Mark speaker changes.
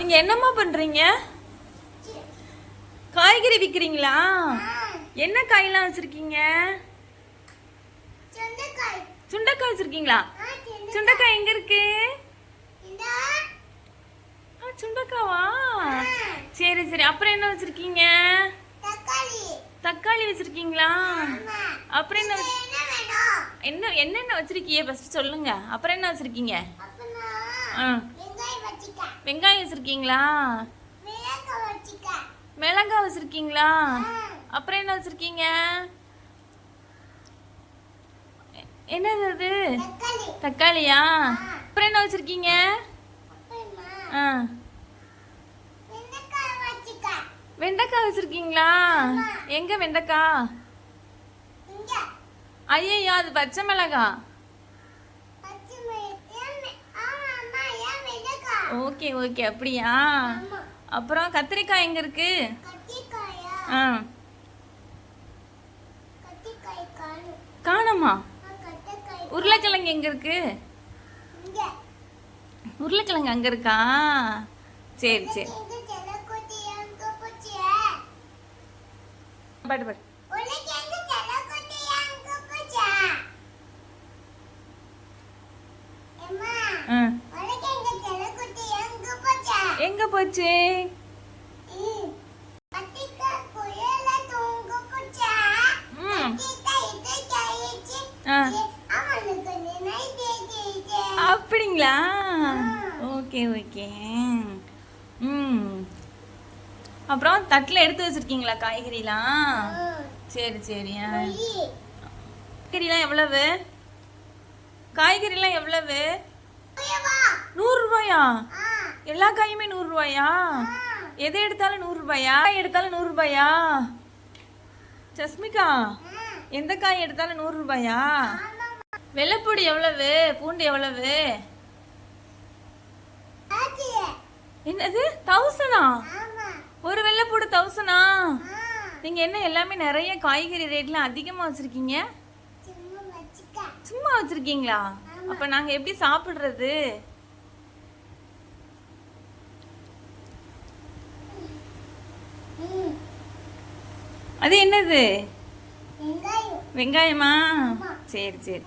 Speaker 1: நீங்க என்னம்மா பண்றீங்க? காய்கறி விக்கிறீங்களா? என்ன காயெல்லாம் வச்சிருக்கீங்க? சுண்டைக்காய். வச்சிருக்கீங்களா? சுண்டைக்காய். எங்க இருக்கு? சுண்டைக்காவா? சரி சரி. அப்புறம் என்ன வச்சிருக்கீங்க?
Speaker 2: தக்காளி.
Speaker 1: வச்சிருக்கீங்களா. அப்புறம் என்ன
Speaker 2: என்ன
Speaker 1: என்னென்ன வச்சிருக்கீங்க? ஃபர்ஸ்ட் சொல்லுங்க. அப்புறம் என்ன வச்சிருக்கீங்க? ஆ.
Speaker 2: வெங்காயம்
Speaker 1: வச்சிருக்கீங்களா?
Speaker 2: மிளகாய்
Speaker 1: வச்சிருக்கீங்களா? அப்புறம் என்ன வச்சிருக்கீங்க? என்னது அது? தக்காளியா? அப்புறம் என்ன வச்சிருக்கீங்க? ஆ.
Speaker 2: வெண்டைக்காய்
Speaker 1: வச்சிருக்கீங்களா? எங்க வெண்டைக்காய் ஐயோ அது பச்சை
Speaker 2: மிளகாய்
Speaker 1: ஓகே ஓகே அப்படியா. அப்புறம் கத்திரிக்காய் எங்க இருக்கு? ஆ.
Speaker 2: காணும்.
Speaker 1: உருளைக்கிழங்கு எங்க இருக்கு. உருளைக்கிழங்கு அங்க இருக்கா? சரி சரி? பாட்டு பாட்டு ஆ.
Speaker 2: நினை தேய்ச்சிச்சு.
Speaker 1: அப்படிங்களா? Okay okay. ம். அப்புறம் தட்டில் எடுத்து வச்சிருக்கீங்களா காய்கறிலாம். சரி சரி. காய்கறிலாம் எவ்வளவு? காய்கறிலாம் எவ்வளவு?
Speaker 2: பொய்யவா?
Speaker 1: எல்லா காயுமே நூறுரூபாயா
Speaker 2: ஆ.
Speaker 1: எதை எடுத்தாலும் நூறுரூபாயா எடுத்தாலும் நூறுரூபாயா சஸ்மிகா. எந்த காய் எடுத்தாலும் நூறுரூபாயா. வெள்ளைப்பூடி எவ்வளவு பூண்டு எவ்வளவு. என்னது தௌசண்டா
Speaker 2: ஆமா.
Speaker 1: ஒரு வெள்ளைப்பூடு தௌசண்டா
Speaker 2: ஆ.
Speaker 1: நீங்க என்ன எல்லாமே நிறைய காய்கறி ரேட்லாம் அதிகமா வச்சிருக்கீங்க
Speaker 2: சும்மா
Speaker 1: வச்சிருக்கீங்களா அப்ப நாங்க எப்படி சாப்பிடுறது
Speaker 2: ம்.
Speaker 1: அது என்னது?
Speaker 2: வெங்காயம்.
Speaker 1: சரி சரி.